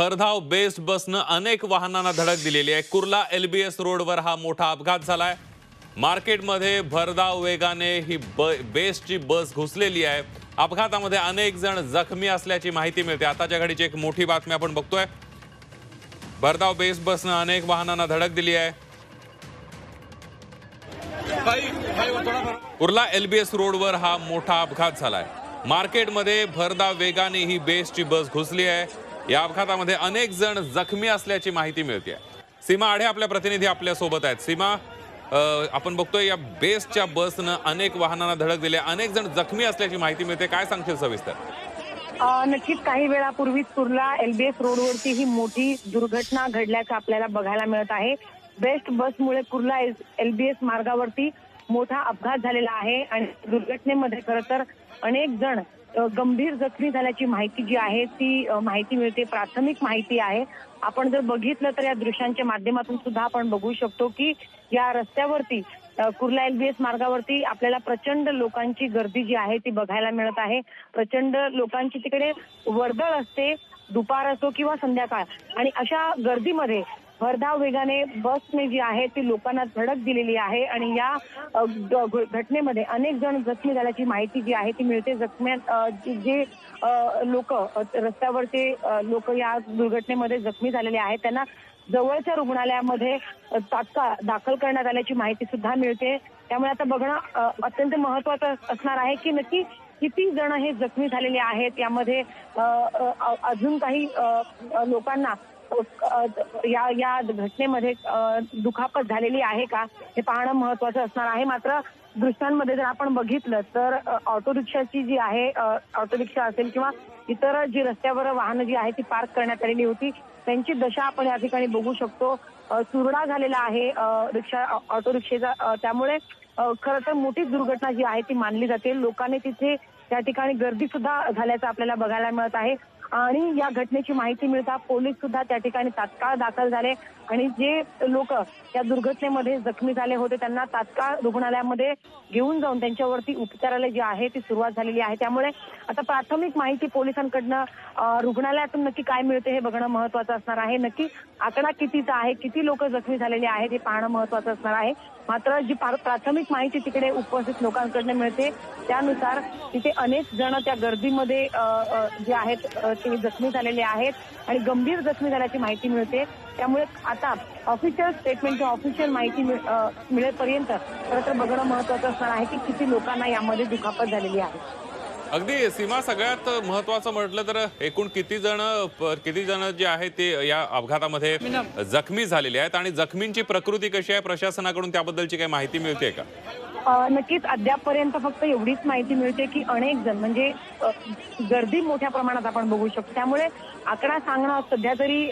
भरधाव बेस्ट बसनं अनेक वाहनांना धडक दिलेली आहे. कुर्ला एलबीएस रोडवर हा मोठा अपघात झालाय. मार्केटमध्ये भरधाव वेगाने ही ब बेस्टची बस घुसलेली आहे. अपघातामध्ये अनेक जण जखमी असल्याची माहिती मिळते. आताच्या घडीची एक मोठी बातमी आपण बघतोय. भरधाव बेस्ट बसनं अनेक वाहनांना धडक दिली आहे. कुर्ला एलबीएस रोडवर हा मोठा अपघात झालाय. मार्केटमध्ये भरधाव वेगाने ही बेस्टची बस घुसली आहे. या अपघातामध्ये अनेक जण जखमी असल्याची माहिती मिळते सीमा आढे आपल्या प्रतिनिधी आपल्यासोबत आहेत. सीमा आपण बघतोय या बेस्टच्या बसनं अनेक वाहनांना धडक दिली अनेक जण जखमी असल्याची माहिती मिळते. काय सांगशील सविस्तर? नक्कीच काही वेळापूर्वीच कुर्ला एलबीएस रोडवरती ही मोठी दुर्घटना घडल्याचं आपल्याला बघायला मिळत आहे. बेस्ट बसमुळे कुर्ला एलबीएस मार्गावरती मोठा अपघात झालेला आहे आणि दुर्घटनेमध्ये खरं तर अनेक जण गंभीर जखमी झाल्याची माहिती जी आहे ती माहिती मिळते प्राथमिक माहिती आहे. आपण जर बघितलं तर या दृश्यांच्या माध्यमातून सुद्धा आपण बघू शकतो की या रस्त्यावरती कुर्ला एलबीएस मार्गावरती आपल्याला प्रचंड लोकांची गर्दी जी आहे ती बघायला मिळत आहे. प्रचंड लोकांची तिकडे वर्दळ असते दुपार असो किंवा संध्याकाळ. आणि अशा गर्दीमध्ये भरधाव वेगाने बसने जी आहे ती लोकांना धडक दिलेली आहे आणि या घटनेमध्ये अनेक जण जखमी झाल्याची माहिती जी आहे ती मिळते. जखम्या जे- लोक रस्त्यावरचे लोक या दुर्घटनेमध्ये जखमी झालेले आहेत त्यांना जवळच्या रुग्णालयामध्ये तात्काळ दाखल करण्यात आल्याची माहिती सुद्धा मिळते. त्यामुळे आता बघणं अत्यंत महत्वाचं असणार आहे की नक्की किती जण हे जखमी झालेले आहेत. यामध्ये अजून काही लोकांना या या घटनेमध्ये दुखापत झालेली आहे का? हे पाहणं महत्वाचं असणार आहे. मात्र दृश्यांमध्ये जर आपण बघितलं तर ऑटो रिक्षाची जी आहे ऑटो रिक्षा असेल किंवा इतर जी रस्त्यावर वाहनं जी आहे ती पार्क करण्यात आलेली होती त्यांची दशा आपण या ठिकाणी बघू शकतो. चुरडा झालेला आहे रिक्षा ऑटो रिक्षेचा त्यामुळे खर खरं तर मोठी दुर्घटना जी आहे ती मानली जाते. लोकांनी तिथे त्या ठिकाणी गर्दी सुद्धा झाल्याचं आपल्याला बघायला मिळत आहे. आणि या घटनेची माहिती मिळता पोलीस सुद्धा त्या ठिकाणी तात्काळ दाखल झाले. आणि जे लोक या दुर्घटनेमध्ये जखमी झाले होते त्यांना तात्काळ रुग्णालयामध्ये घेऊन जाऊन त्यांच्यावरती उपचाराला जे आहे ती सुरुवात झालेली आहे. त्यामुळे आता प्राथमिक माहिती पोलिसांकडनं रुग्णालयातून नक्की काय मिळते हे बघणं महत्वाचं असणार आहे. नक्की आकडा कितीचा आहे किती लोक जखमी झालेले आहेत हे पाहणं महत्वाचं असणार आहे. मात्र जी प्राथमिक माहिती तिकडे उपस्थित लोकांकडनं मिळते त्यानुसार तिथे अनेक जण त्या गर्दीमध्ये जे आहेत ते जखमी झालेले आहेत आणि गंभीर जखमी झाल्याची माहिती मिळते. त्यामुळे आता ऑफिशियल स्टेटमेंट किंवा ऑफिशियल माहिती मिळेपर्यंत खरं तर बघणं महत्वाचं असणार आहे की किती लोकांना यामध्ये दुखापत झालेली आहे. अगदी सीमा सगळ्यात महत्वाचं म्हटलं तर एकूण किती जण किती जण जे आहेत ते या अपघातामध्ये जखमी झालेले आहेत आणि जखमींची प्रकृती कशी आहे प्रशासनाकडून त्याबद्दलची काही माहिती मिळते का? नक्कीच अद्यापपर्यंत फक्त एवढीच माहिती मिळते की अनेक जण म्हणजे गर्दी मोठ्या प्रमाणात आपण बघू शकतो. त्यामुळे आकडा सांगणं सध्या तरी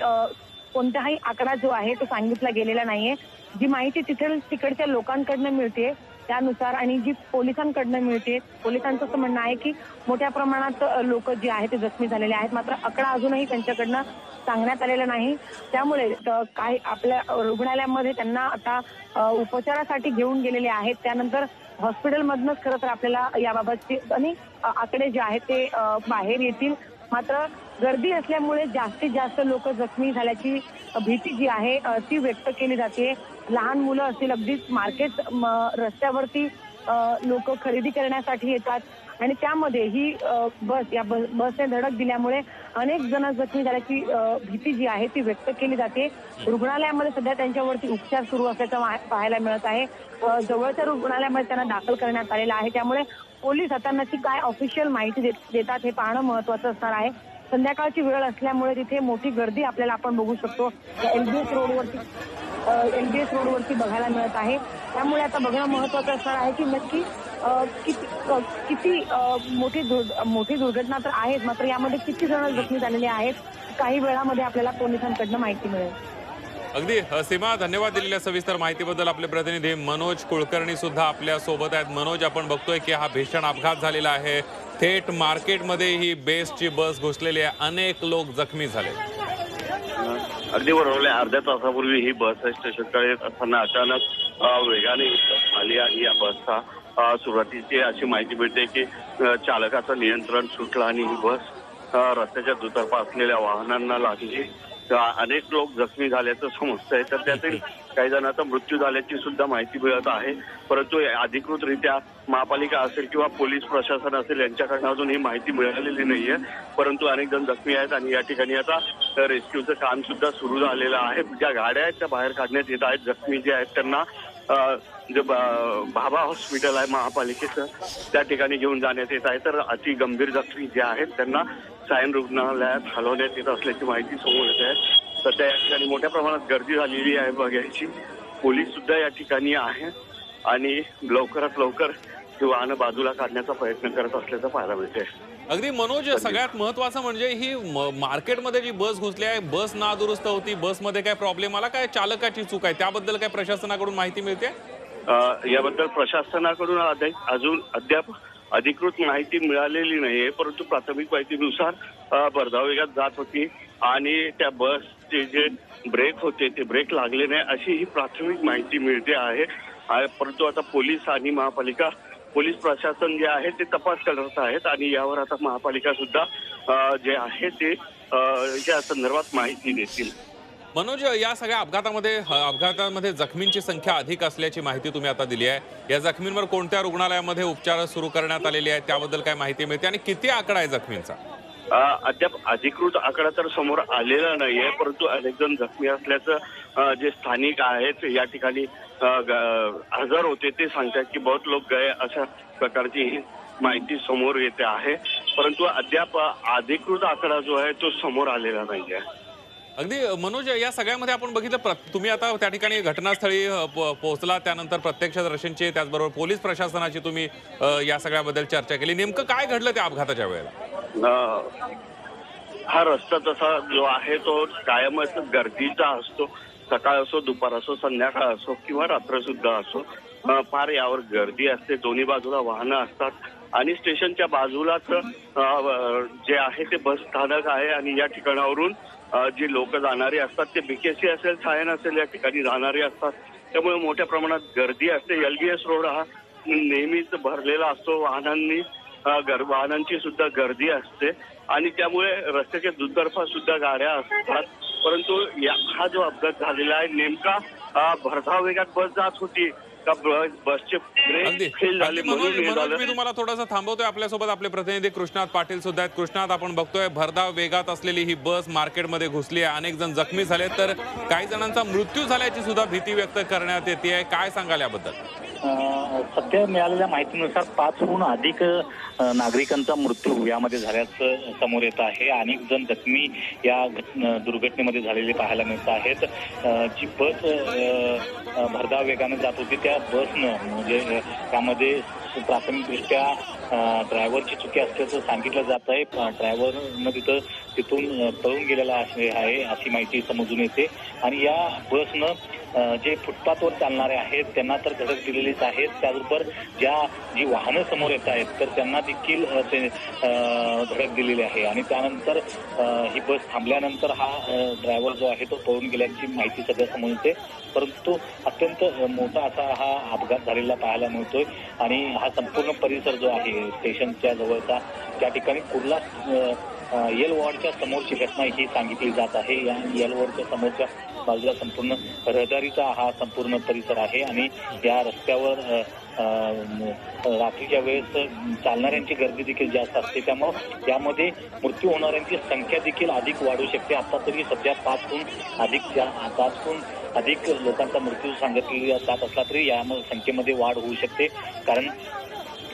कोणताही आकडा जो आहे तो सांगितला गेलेला नाहीये. जी माहिती तिथे तिकडच्या लोकांकडनं मिळते त्यानुसार आणि जी पोलिसांकडनं मिळते पोलिसांचं असं म्हणणं आहे की मोठ्या प्रमाणात लोक जे आहेत ते जखमी झालेले आहेत. मात्र आकडा अजूनही त्यांच्याकडनं सांगण्यात आलेलं नाही. त्यामुळे काही आपल्या रुग्णालयामध्ये त्यांना आता उपचारासाठी घेऊन गेलेले आहेत. त्यानंतर हॉस्पिटलमधनच खरं तर आपल्याला याबाबतचे आणि आकडे जे आहेत ते बाहेर येतील. मात्र गर्दी असल्यामुळे जास्तीत जास्त लोक जखमी झाल्याची भीती जी आहे ती व्यक्त केली जाते. लहान मुलं असतील अगदीच मार्केट रस्त्यावरती लोक खरेदी करण्यासाठी येतात. आणि त्यामध्ये ही बस या बस- बसने धडक दिल्यामुळे अनेक जण जखमी झाल्याची भीती जी आहे ती व्यक्त केली जाते. रुग्णालयामध्ये सध्या त्यांच्यावरती उपचार सुरू असल्याचं मा- पाहायला मिळत आहे. जवळच्या रुग्णालयामध्ये त्यांना दाखल करण्यात आलेलं आहे. त्यामुळे पोलीस आता नक्की काय ऑफिशियल माहिती देत- देतात हे पाहणं महत्वाचं असणार आहे. संध्याकाळची वेळ असल्यामुळे तिथे मोठी गर्दी आपल्याला आपण बघू शकतो. एलबीएस रोडवरती एलबीएस रोडवरती बघायला मिळत आहे. त्यामुळे आता बघणं महत्वाचं असणार आहे की नक्की किती मोठी मोठी दुर्घटना तर आहेच मात्र यामध्ये किती जण जखमी झालेले आहेत काही वेळामध्ये आपल्याला पोलिसांकडनं माहिती मिळेल. अगदी सीमा धन्यवाद दिलेल्या सविस्तर माहितीबद्दल आपले प्रतिनिधी मनोज कुलकर्णी सुद्धा आपल्यासोबत आहेत. मनोज आपण बघतोय की हा भीषण अपघात झालेला आहे. थेट मार्केटमध्ये ही बेस्टची बस घुसलेली आहे. अनेक लोक जखमी झाले. अगदी बरोबर आहे. अर्ध्या तासापूर्वी ही बस स्टेशनकडे असताना अचानक वेगाने आली आहे या बसचा. सुरुवातीची अशी माहिती मिळते की चालकाचं नियंत्रण सुटलं आणि ही बस रस्त्याच्या दुतर्फा असलेल्या वाहनांना लागली. अनेक लोक जखमी झाल्याचं समजतंय. तर त्यातील काही जणांचा मृत्यू झाल्याची सुद्धा माहिती मिळत आहे. परंतु अधिकृतरित्या महापालिका असेल किंवा पोलीस प्रशासन असेल यांच्याकडनं अजून ही माहिती मिळालेली नाहीये. परंतु अनेक जण जखमी आहेत आणि या ठिकाणी आता रेस्क्यूचं काम सुद्धा सुरू झालेलं आहे. ज्या गाड्या आहेत त्या बाहेर काढण्यात येत आहेत. जखमी जे आहेत त्यांना जे भाभा हॉस्पिटल आहे महापालिकेचं त्या ठिकाणी घेऊन जाण्यात येत आहे. तर अति गंभीर जखमी जे आहेत त्यांना सायन रुग्णालयात हलवण्यात येत असल्याची माहिती समोर येत आहे. सध्या या ठिकाणी मोठ्या प्रमाणात गर्दी झालेली आहे बघायची. पोलीस सुद्धा या ठिकाणी आहे आणि लवकरात लवकर ही वाहनं बाजूला काढण्याचा प्रयत्न करत असल्याचं पाहायला मिळतंय. अगदी मनोज सगळ्यात महत्वाचं म्हणजे ही म- मार्केटमध्ये जी बस घुसली आहे बस नादुरुस्त होती बसमध्ये काय प्रॉब्लेम आला काय चालकाची चूक आहे? त्याबद्दल काय प्रशासनाकडून माहिती मिळते? याबद्दल प्रशासनाकडून अजून अद्याप अधिकृत माहिती मिळालेली नाहीये परंतु प्राथमिक माहितीनुसार भरधाव वेगात जात होती आणि त्या बसचे जे ब्रेक होते ते ब्रेक लागले नाही अशी ही प्राथमिक माहिती मिळते आहे. परंतु आता पोलीस आणि महापालिका पोलीस प्रशासन जे आहे ते तपास करत आहेत आणि यावर आता महापालिका सुद्धा जे आहे ते या संदर्भात माहिती देतील. मनोज या सगळ्या अपघातामध्ये अपघातामध्ये जखमींची संख्या अधिक असल्याची माहिती तुम्ही आता दिली आहे. या जखमींवर कोणत्या रुग्णालयामध्ये उपचार सुरू करण्यात आलेले आहेत त्याबद्दल काय माहिती मिळते आणि किती आकडा आहे जखमींचा? अद्याप अधिकृत आकडा तर समोर आलेला नाहीये परंतु अनेक जण जखमी असल्याचं जे स्थानिक आहेत या ठिकाणी हजर होते ते सांगतात की बहुत लोक गए अशा प्रकारची ही माहिती समोर येते आहे. परंतु अद्याप अधिकृत आकडा जो आहे तो समोर आलेला नाहीये. अगदी मनोज या सगळ्यामध्ये आपण बघितलं तुम्ही आता त्या ठिकाणी घटनास्थळी पोहोचला त्यानंतर प्रत्यक्षदर्शींची त्याचबरोबर पोलीस प्रशासनाची तुम्ही या सगळ्याबद्दल चर्चा केली. नेमकं काय घडलं त्या अपघाताच्या वेळेला? हा रस्ता तसा जो आहे तो कायमच गर्दीचा असतो. सकाळ असो दुपार असो संध्याकाळ असो किंवा रात्र सुद्धा असो फार यावर गर्दी असते. दोन्ही बाजूला वाहनं असतात. आणि स्टेशनच्या बाजूलाच जे आहे ते बस स्थानक आहे. आणि या ठिकाणावरून जी लोक जाणारी असतात ते बीकेसी असेल सायन असेल या ठिकाणी जाणारे असतात. त्यामुळे मोठ्या प्रमाणात गर्दी असते. एलबीएस रोड हा नेहमीच भरलेला असतो. वाहनांनी गर वाहनांची सुद्धा गर्दी असते आणि त्यामुळे रस्त्याच्या दुतर्फा सुद्धा गाड्या असतात. परंतु या हा जो अपघात झालेला आहे नेमका भरधाव वेगात बस जात होती का ब- बसचे अगदी. ब्रेक फेल झाले अगदी मनोज म्हणून मनोज झालं. मी तुम्हाला थोडासा थांबवतोय आपल्यासोबत. आपले प्रतिनिधी कृष्णात पाटील सुद्धा आहेत. कृष्णात आपण बघतोय भरधाव वेगात असलेली ही बस मार्केटमध्ये घुसली आहे. अनेक जण जखमी झाले तर काही जणांचा मृत्यू झाल्याची सुद्धा भीती व्यक्त करण्यात येते. आहे काय सांगाल याबद्दल? सध्या मिळालेल्या माहितीनुसार पाचहून अधिक नागरिकांचा मृत्यू यामध्ये झाल्याचं समोर येत आहे. अनेक जण जखमी या घट- दुर्घटनेमध्ये झालेले पाहायला मिळत आहेत. जी बस भरधाव वेगाने जात होती त्या बसनं म्हणजे त्यामध्ये प्राथमिकदृष्ट्या ड्रायव्हरची चुकी असल्याचं सांगितलं जात आहे. ड्रायव्हरनं तिथं तिथून पळून गेलेला आहे अशी माहिती समजून येते. आणि या बसनं जे फुटपाथवर चालणारे आहेत त्यांना तर धडक दिलेलीच आहेत. त्याचबरोबर ज्या जी वाहनं समोर येत आहेत तर त्यांना देखील ते धडक दिलेली आहे. आणि त्यानंतर ही बस थांबल्यानंतर हा ड्रायव्हर जो आहे तो पळून गेल्याची माहिती सध्या समोर येते. परंतु अत्यंत मोठा असा हा अपघात झालेला पाहायला मिळतोय. आणि हा संपूर्ण परिसर जो आहे स्टेशनच्या जवळचा त्या ठिकाणी कुर्ला येल वॉर्डच्या समोरची घटना ही सांगितली जात आहे. या येल वॉर्डच्या समोरच्या बाजूला संपूर्ण रहदारीचा हा संपूर्ण परिसर आहे आणि या रस्त्यावर रात्रीच्या वेळेस चालणाऱ्यांची गर्दी देखील जास्त असते. त्यामुळं यामध्ये मृत्यू होणाऱ्यांची संख्या देखील अधिक वाढू शकते. आता तरी सध्या पाचहून अधिक पाचहून अधिक लोकांचा मृत्यू सांगितलेला जात असला तरी या संख्येमध्ये वाढ होऊ शकते. कारण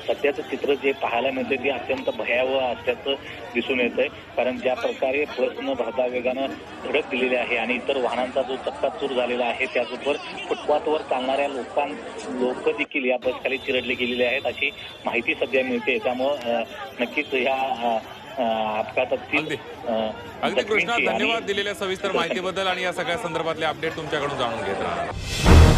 सध्याचं चित्र जे पाहायला मिळतं ते अत्यंत भयावह असल्याचं दिसून येत आहे कारण ज्या प्रकारे बसनं भरधाव वेगानं धडक दिलेली आहे आणि इतर वाहनांचा जो चक्काचूर झालेला आहे त्याचबरोबर फुटपाथवर चालणाऱ्या लोकां लोक देखील या बसखाली चिरडले गेलेले आहेत अशी माहिती सध्या मिळते. त्यामुळं नक्कीच ह्या अपघातातील अगदी. कृष्णा धन्यवाद दिलेल्या सविस्तर माहितीबद्दल आणि या सगळ्या संदर्भातले अपडेट तुमच्याकडून जाणून घेत राहणार.